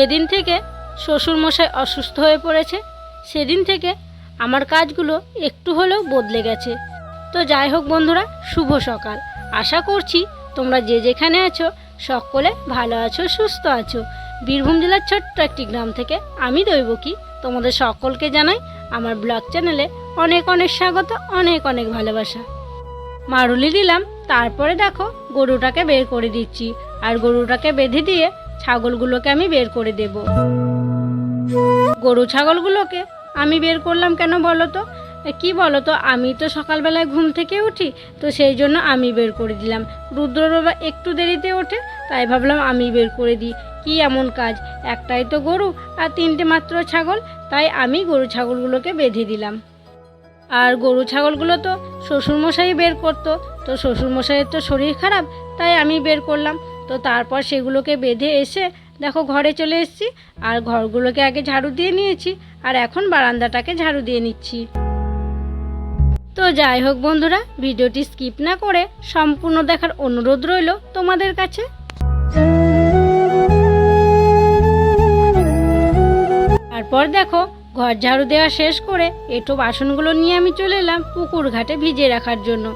যেদিন থেকে শ্বশুরমশাই অসুস্থ হয়ে পড়েছে, সেদিন থেকে আমার কাজগুলো একটু হলেও বদলে গেছে। তো যাই হোক বন্ধুরা, শুভ সকাল। আশা করছি তোমরা যে যেখানে আছো, সকলে ভালো আছো, সুস্থ আছো। বীরভূম জেলার ছোট্ট একটি গ্রাম থেকে আমি দৈবকী। তোমাদের সকলকে জানাই আমার ব্লগ চ্যানেলে অনেক অনেক স্বাগত, অনেক অনেক ভালোবাসা। মারুলি দিলাম, তারপরে দেখো গরুটাকে বের করে দিচ্ছি। আর গরুটাকে বেঁধে দিয়ে ছাগলগুলোকে আমি বের করে দেব। গরু ছাগলগুলোকে আমি বের করলাম কেন বলো তো? কি বলো তো? আমি তো সকালবেলায় ঘুম থেকে উঠি, তো সেই জন্য আমি বের করে দিলাম। রুদ্র একটু দেরিতে ওঠে, তাই ভাবলাম আমি বের করে দিই। কি এমন কাজ? একটাই তো গরু আর তিনটে মাত্র ছাগল, তাই আমি গরু ছাগলগুলোকে বেঁধে দিলাম। আর গরু ছাগলগুলো তো শ্বশুরমশাই বের করতো, তো শ্বশুরমশাইয়ের তো শরীর খারাপ, তাই আমি বের করলাম। তো তারপর সেগুলোকে বেঁধে এসে দেখো ঘরে চলে এসেছি। আর ঘরগুলোকে আগে ঝাড়ু দিয়ে নিয়েছি আর এখন বারান্দাটাকে ঝাড়ু দিয়ে নিচ্ছি। তো যাই হোক বন্ধুরা, ভিডিওটি স্কিপ না করে সম্পূর্ণ দেখার অনুরোধ রইল তোমাদের কাছে। তারপর দেখো ঘর ঝাড়ু দেওয়া শেষ করে এটো বাসনগুলো নিয়ে আমি চলে এলাম পুকুর ঘাটে ভিজিয়ে রাখার জন্য।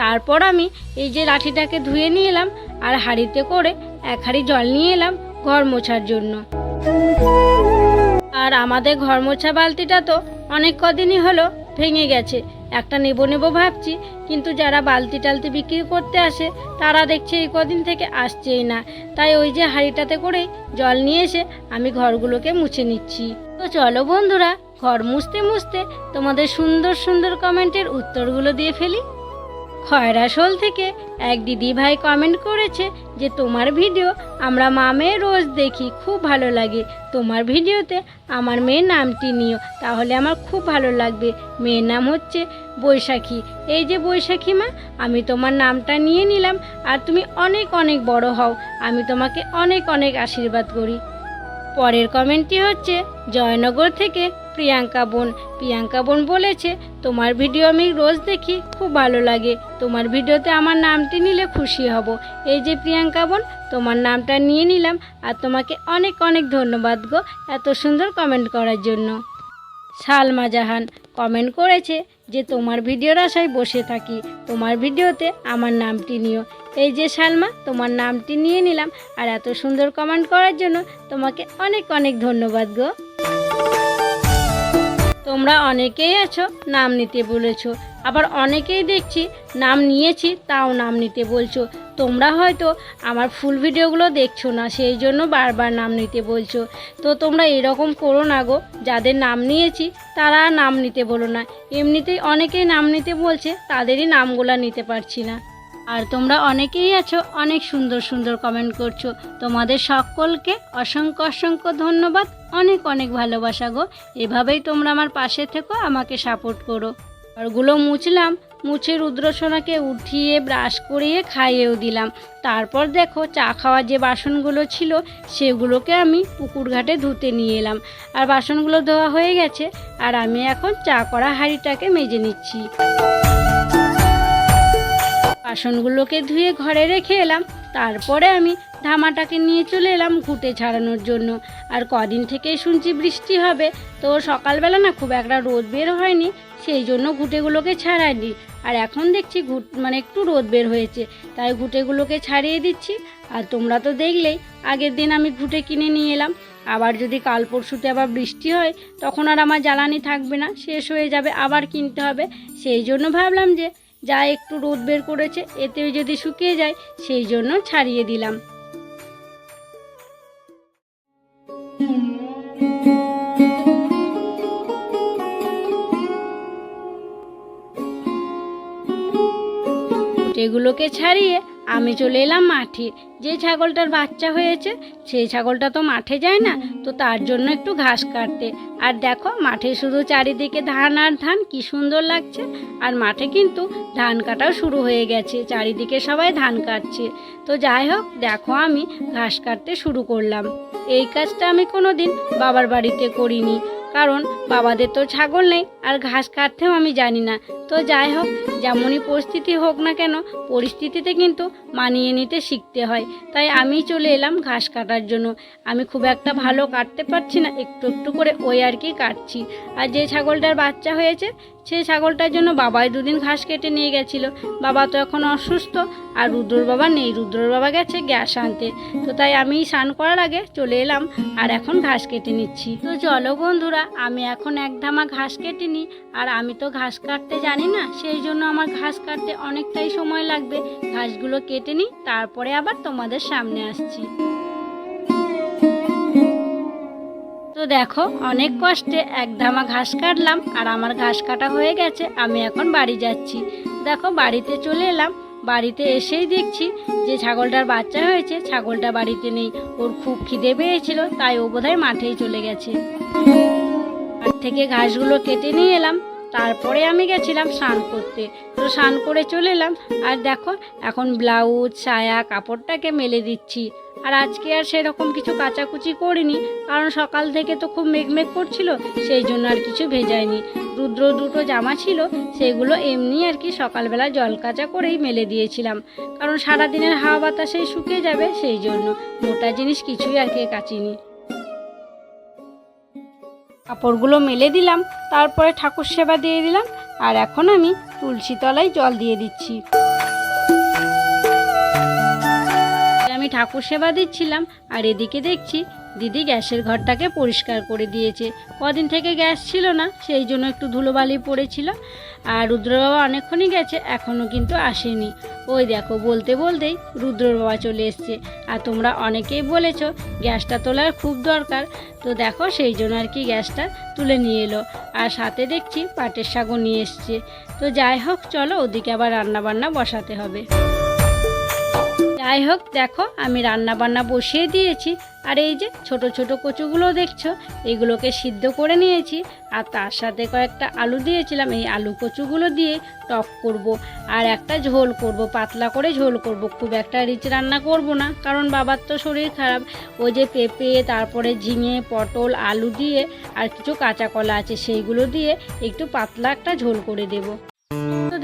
তারপর আমি এই যে লাঠিটাকে ধুয়ে নিয়ে এলাম আর হাঁড়িতে করে এক হাঁড়ি জল নিয়ে এলাম ঘর মোছার জন্য। আর আমাদের ঘর মোছা বালতিটা তো অনেক কদিনই হলো ভেঙে গেছে। একটা নেব নেব ভাবছি, কিন্তু যারা বালতি টালতি বিক্রি করতে আসে, তারা দেখছে এই কদিন থেকে আসছেই না। তাই ওই যে হাঁড়িটাতে করেই জল নিয়ে এসে আমি ঘরগুলোকে মুছে নিচ্ছি। তো চলো বন্ধুরা, ঘর মুছতে মুছতে তোমাদের সুন্দর সুন্দর কমেন্টের উত্তরগুলো দিয়ে ফেলি। খয়রাশোল থেকে এক দিদি ভাই কমেন্ট করেছে যে, তোমার ভিডিও আমরা মামে রোজ দেখি, খুব ভালো লাগে। তোমার ভিডিওতে আমার মেয়ের নামটি নিও, তাহলে আমার খুব ভালো লাগবে। মেয়ের নাম হচ্ছে বৈশাখী। এই যে বৈশাখী মা, আমি তোমার নামটা নিয়ে নিলাম, আর তুমি অনেক অনেক বড় হও। আমি তোমাকে অনেক অনেক আশীর্বাদ করি। পরের কমেন্টটি হচ্ছে, জয়নগর থেকে প্রিয়াঙ্কা বোন। প্রিয়াঙ্কা বোন বলেছে, তোমার ভিডিও আমি রোজ দেখি, খুব ভালো লাগে। তোমার ভিডিওতে আমার নামটি নিলে খুশি হব। এই যে প্রিয়াঙ্কা বোন, তোমার নামটা নিয়ে নিলাম আর তোমাকে অনেক অনেক ধন্যবাদ গো এত সুন্দর কমেন্ট করার জন্য। সালমা জাহান কমেন্ট করেছে যে, তোমার ভিডিওর আশায় বসে থাকি। তোমার ভিডিওতে আমার নামটি নিও। এই যে সালমা, তোমার নামটি নিয়ে নিলাম আর এত সুন্দর কমেন্ট করার জন্য তোমাকে অনেক অনেক ধন্যবাদ গো। তোমরা অনেকেই আছো, নাম নিতে বলেছ, আবার অনেকেই দেখছি নাম নিয়েছি তাও নাম নিতে বলছো। তোমরা হয়তো আমার ফুল ভিডিওগুলো দেখছ না, সেই জন্য বারবার নাম নিতে বলছো। তো তোমরা এরকম করো না গো, যাদের নাম নিয়েছি তারা নাম নিতে বলো না। এমনিতেই অনেকেই নাম নিতে বলছে, তাদেরই নামগুলো নিতে পারছি না। আর তোমরা অনেকেই আছো, অনেক সুন্দর সুন্দর কমেন্ট করছ। তোমাদের সকলকে অসংখ্য অসংখ্য ধন্যবাদ, অনেক অনেক ভালোবাসা গো। এভাবেই তোমরা আমার পাশে থেকো, আমাকে সাপোর্ট করো। ঘরগুলো মুছলাম, মুছে রুদ্রসোনাকে উঠিয়ে ব্রাশ করিয়ে খাইয়েও দিলাম। তারপর দেখো, চা খাওয়ার যে বাসনগুলো ছিল, সেগুলোকে আমি পুকুর ঘাটে ধুতে নিয়ে এলাম। আর বাসনগুলো ধোয়া হয়ে গেছে, আর আমি এখন চা করা হাঁড়িটাকে মেজে নিচ্ছি। বাসনগুলোকে ধুয়ে ঘরে রেখে এলাম। তারপরে আমি ধামাটাকে নিয়ে চলে এলাম ঘুটে ছাড়ানোর জন্য। আর কদিন থেকেই শুনছি বৃষ্টি হবে। তো সকালবেলা না খুব একটা রোদ বের হয়নি, সেই জন্য ঘুটেগুলোকে ছাড়াইনি। আর এখন দেখছি ঘুট মানে একটু রোদ বের হয়েছে, তাই ঘুটেগুলোকে ছাড়িয়ে দিচ্ছি। আর তোমরা তো দেখলেই, আগের দিন আমি ঘুটে কিনে নিয়ে এলাম। আবার যদি কাল পরশুতে আবার বৃষ্টি হয়, তখন আর আমার জ্বালানি থাকবে না, শেষ হয়ে যাবে, আবার কিনতে হবে। সেই জন্য ভাবলাম যে যা একটু রোদ বের করেছে এতেও যদি শুকিয়ে যায়, সেই জন্য ছাড়িয়ে দিলাম। এগুলোকে ছাড়িয়ে আমি চলে এলাম মাঠে। যে ছাগলটার বাচ্চা হয়েছে সেই ছাগলটা তো মাঠে যায় না, তো তার জন্য একটু ঘাস কাটতে। আর দেখো, মাঠে শুধু চারিদিকে ধান আর ধান, কি সুন্দর লাগছে। আর মাঠে কিন্তু ধান কাটাও শুরু হয়ে গেছে, চারিদিকে সবাই ধান কাটছে। তো যাই হোক, দেখো আমি ঘাস কাটতে শুরু করলাম। এই কাজটা আমি কোনো দিন বাবার বাড়িতে করিনি, কারণ বাবাদের তো ছাগল নেই, আর ঘাস কাটতেও আমি জানি না। তো যাই হোক, যেমনই পরিস্থিতি হোক না কেন, পরিস্থিতিতে কিন্তু মানিয়ে নিতে শিখতে হয়। তাই আমি চলে এলাম ঘাস কাটার জন্য। আমি খুব একটা ভালো কাটতে পারছি না, একটু একটু করে ওই আর কি কাটছি। আর যে ছাগলটার বাচ্চা হয়েছে সেই ছাগলটার জন্য বাবাই দুদিন ঘাস কেটে নিয়ে গেছিল। বাবা তো এখন অসুস্থ, আর রুদ্রর বাবা নেই। রুদ্রর বাবা গেছে গ্যাস আনতে। তো তাই আমি স্নান করার আগে চলে এলাম আর এখন ঘাস কেটে নিচ্ছি। তো চলো বন্ধুরা, আমি এখন এক ধামা ঘাস কেটে নিই। আর আমি তো ঘাস কাটতে জানি না, সেই জন্য আমার ঘাস কাটতে অনেকটাই সময় লাগবে। ঘাসগুলো কেটে নিই, তারপরে আবার তোমাদের সামনে আসছি। তো দেখো, অনেক কষ্টে এক ধামা ঘাস কাটলাম, আর আমার ঘাস কাটা হয়ে গেছে, আমি এখন বাড়ি যাচ্ছি। দেখো, বাড়িতে চলে এলাম, বাড়িতে এসেই দেখছি যে ছাগলটার বাচ্চা হয়েছে, ছাগলটা বাড়িতে নেই। ওর খুব খিদে পেয়েছিল, তাই ও বোধহয় মাঠেই চলে গেছে। মাঠ থেকে ঘাসগুলো কেটে নিয়ে এলাম তারপরে আমি গেছিলাম স্নান করতে। তো স্নান করে চলে এলাম। আর দেখো, এখন ব্লাউজ ছায়া কাপড়টাকে মেলে দিচ্ছি। আর আজকে আর সেরকম কিছু কাচাকুচি করিনি, কারণ সকাল থেকে তো খুব মেঘমেঘ করছিল, সেই জন্য আর কিছু ভেজাইনি। রুদ্র দুটো জামা ছিল, সেগুলো এমনি আর কি সকালবেলা জল কাচা করেই মেলে দিয়েছিলাম। কারণ সারাদিনের হাওয়া বাতাসেই শুকিয়ে যাবে, সেই জন্য মোটা জিনিস কিছুই আর কি কাচিনি। কাপড়গুলো মেলে দিলাম, তারপরে ঠাকুর সেবা দিয়ে দিলাম, আর এখন আমি তুলসী তলায় জল দিয়ে দিচ্ছি। আমি ঠাকুর সেবা দিচ্ছিলাম, আর এদিকে দেখছি দিদি গ্যাসের ঘরটাকে পরিষ্কার করে দিয়েছে। কদিন থেকে গ্যাস ছিল না, সেই জন্য একটু ধুলোবালি পড়েছিল। আর রুদ্র বাবা অনেকক্ষণই গেছে এখনও কিন্তু আসেনি। ওই দেখো, বলতে বলতেই রুদ্রর বাবা চলে এসছে। আর তোমরা অনেকেই বলেছ, গ্যাসটা তোলার খুব দরকার। তো দেখো, সেই জন্য আর কি গ্যাসটা তুলে নিয়ে এলো। আর সাথে দেখছি পাটের শাকও নিয়ে এসছে। তো যাই হোক, চলো ওদিকে আবার রান্না বান্না বসাতে হবে। যাই হোক, দেখো, আমি রান্না বান্না বসিয়ে দিয়েছি। আর এই যে ছোট ছোট কচুগুলো দেখছ, এগুলোকে সিদ্ধ করে নিয়েছি। আর তার সাথে কয়েকটা আলু দিয়েছিলাম, এই আলু কচুগুলো দিয়ে টক করব। আর একটা ঝোল করব, পাতলা করে ঝোল করব, খুব একটা রিচ রান্না করব না, কারণ বাবার তো শরীর খারাপ। ওই যে পেঁপে, তারপরে ঝিঙে, পটল, আলু দিয়ে আর কিছু কাঁচা কলা আছে, সেইগুলো দিয়ে একটু পাতলা একটা ঝোল করে দেবো।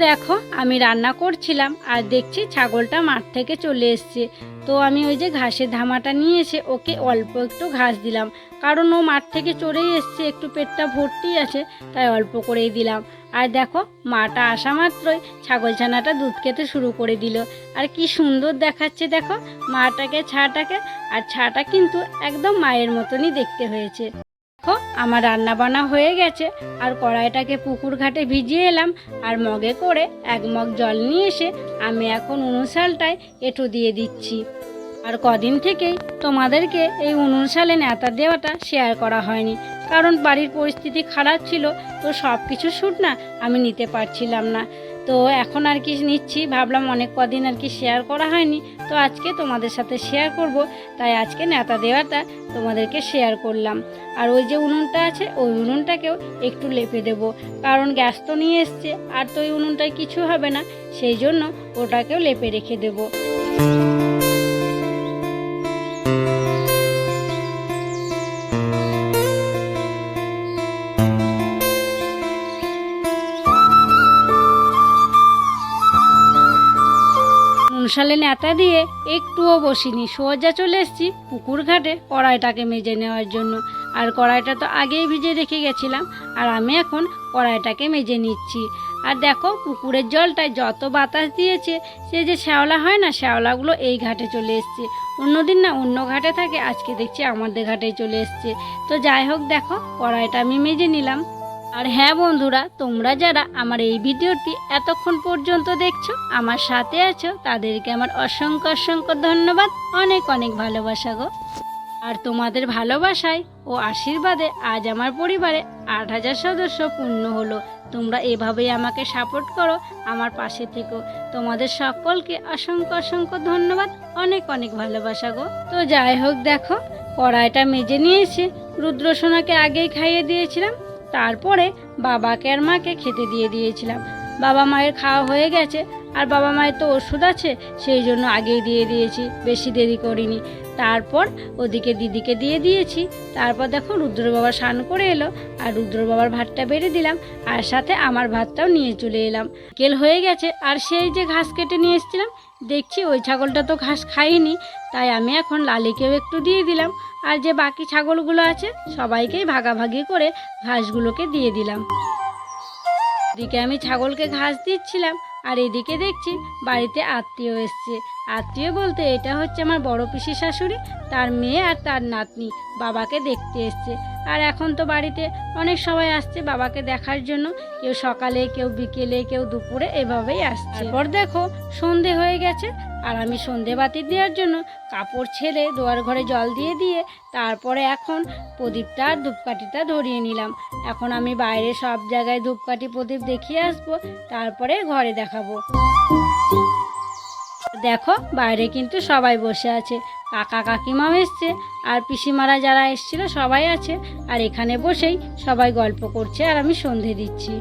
দেখো, আমি রান্না করছিলাম আর দেখছি ছাগলটা মাঠ থেকে চলে এসছে। তো আমি ওই যে ঘাসের ধামাটা নিয়ে এসে ওকে অল্প একটু ঘাস দিলাম। কারণ ও মাঠ থেকে চড়েই এসছে, একটু পেটটা ভর্তি আছে, তাই অল্প করেই দিলাম। আর দেখো, মাটা আসা মাত্রই ছাগল ছানাটা দুধ খেতে শুরু করে দিল। আর কি সুন্দর দেখাচ্ছে দেখো, মাটাকে, ছাটাকে, আর ছাটা কিন্তু একদম মায়ের মতনই দেখতে হয়েছে। দেখো, আমার রান্না বান্না হয়ে গেছে। আর কড়াইটাকে পুকুর ঘাটে ভিজিয়ে এলাম। আর মগে করে এক মগ জল নিয়ে এসে আমি এখন উনুশালটায় এঁটো দিয়ে দিচ্ছি। আর কদিন থেকেই তোমাদেরকে এই উনুন নেতা দেওয়াটা শেয়ার করা হয়নি। কারণ বাড়ির পরিস্থিতি খারাপ ছিল, তো সব কিছু শ্যুট না আমি নিতে পারছিলাম না। তো এখন আর কি নিচ্ছি, ভাবলাম অনেক কদিন আর কি শেয়ার করা হয়নি, তো আজকে তোমাদের সাথে শেয়ার করব। তাই আজকে নেতা দেওয়াটা তোমাদেরকে শেয়ার করলাম। আর ওই যে উনুনটা আছে, ওই উনুনটাকেও একটু লেপে দেব, কারণ গ্যাস তো নিয়ে এসছে, আর তো ওই উনুনটায় কিছু হবে না, সেই জন্য ওটাকেও লেপে রেখে দেবো। মশালে নেতা দিয়ে একটুও বসিনি, সোজা চলে এসেছি পুকুর ঘাটে কড়াইটাকে মেজে নেওয়ার জন্য। আর কড়াইটা তো আগেই ভিজে রেখে গেছিলাম, আর আমি এখন কড়াইটাকে মেজে নিচ্ছি। আর দেখো, পুকুরের জলটায় যত বাতাস দিয়েছে, সে যে শ্যাওলা হয় না, শ্যাওলাগুলো এই ঘাটে চলে এসছে। অন্যদিন না অন্য ঘাটে থাকে, আজকে দেখছি আমাদের ঘাটে চলে এসছে। তো যাই হোক, দেখো, কড়াইটা আমি মেজে নিলাম। আর হ্যাঁ বন্ধুরা, তোমরা যারা আমার এই ভিডিওটি এতক্ষণ পর্যন্ত দেখছ, আমার সাথে আছো, তাদেরকে আমার অসংখ্য অসংখ্য ধন্যবাদ, অনেক অনেক ভালোবাসা গো। আর তোমাদের ভালোবাসায় ও আশীর্বাদে আজ আমার পরিবারে আট হাজার সদস্য পূর্ণ হলো। তোমরা এভাবেই আমাকে সাপোর্ট করো আমার পাশে থেকো। তোমাদের সকলকে অসংখ্য অসংখ্য ধন্যবাদ, অনেক অনেক ভালোবাসা গো। তো যাই হোক দেখো, কড়াইটা মেজে নিয়েছে, রুদ্রসোনাকে আগেই খাইয়ে দিয়েছিলাম। তারপরে বাবাকে আর মাকে খেতে দিয়ে দিয়েছিলাম। বাবা মায়ের খাওয়া হয়ে গেছে, আর বাবা মায়ের তো ওষুধ আছে, সেই জন্য আগেই দিয়ে দিয়েছি, বেশি দেরি করিনি। তারপর ওদিকে দিদিকে দিয়ে দিয়েছি, তারপর দেখো রুদ্র বাবা স্নান করে এলো, আর রুদ্র বাবার ভাতটা বেড়ে দিলাম, আর সাথে আমার ভাতটাও নিয়ে চলে এলাম। কেল হয়ে গেছে, আর সেই যে ঘাস কেটে নিয়ে এসেছিলাম দেখছি ওই ছাগলটা তো ঘাস খাইনি, তাই আমি এখন লালিকেও একটু দিয়ে দিলাম। আর যে বাকি ছাগলগুলো আছে, সবাইকেই ভাগাভাগি করে ঘাসগুলোকে দিয়ে দিলাম। এদিকে আমি ছাগলকে ঘাস দিচ্ছিলাম, আর এদিকে দেখছি বাড়িতে আত্মীয় এসছে। আত্মীয় বলতে এটা হচ্ছে আমার বড় পিসি শাশুড়ি, তার মেয়ে আর তার নাতনি, বাবাকে দেখতে এসছে। আর এখন তো বাড়িতে অনেক সবাই আসছে বাবাকে দেখার জন্য। কেউ সকালে, কেউ বিকেলে, কেউ দুপুরে এভাবেই আসছে। তারপর দেখো সন্ধে হয়ে গেছে। আর আমি সন্ধে বাতি দেওয়ার জন্য কাপড় ছেড়ে দুয়ার ঘরে জল দিয়ে দিয়ে তারপরে এখন প্রদীপটা আর ধূপকাঠিটা ধরিয়ে নিলাম। এখন আমি বাইরে সব জায়গায় ধূপকাঠি প্রদীপ দেখিয়ে আসব, তারপরে ঘরে দেখাবো। দেখো, বাইরে কিন্তু সবাই বসে আছে। কাকা কাকিমাও এসছে, আর পিসিমারা যারা এসছিল সবাই আছে। আর এখানে বসেই সবাই গল্প করছে, আর আমি সন্ধে দিচ্ছি।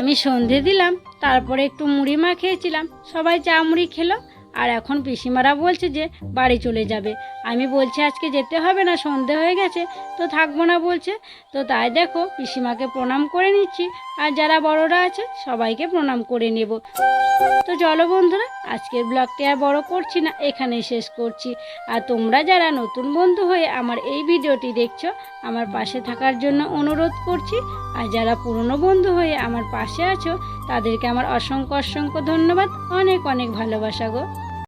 আমি সন্ধে দিলাম, তারপরে একটু মুড়ি মা খেয়েছিলাম। সবাই চা মুড়ি খেলো আর এখন পিসিমারা বলছে যে বাড়ি চলে যাবে। আমি বলছি, আজকে যেতে হবে না, সন্ধে হয়ে গেছে। তো থাকব না বলছে। তো তাই দেখো, পিসিমাকে প্রণাম করে নিচ্ছি। আর যারা বড়রা আছে, সবাইকে প্রণাম করে নেব। তো চলো বন্ধুরা, আজকের ব্লগটি আর বড় করছি না এখানে শেষ করছি। আর তোমরা যারা নতুন বন্ধু হয়ে আমার এই ভিডিওটি দেখছ, আমার পাশে থাকার জন্য অনুরোধ করছি। আর যারা পুরনো বন্ধু হয়ে আমার পাশে আছো তাদেরকে আমার অসংখ্য অসংখ্য ধন্যবাদ অনেক অনেক ভালোবাসা গো।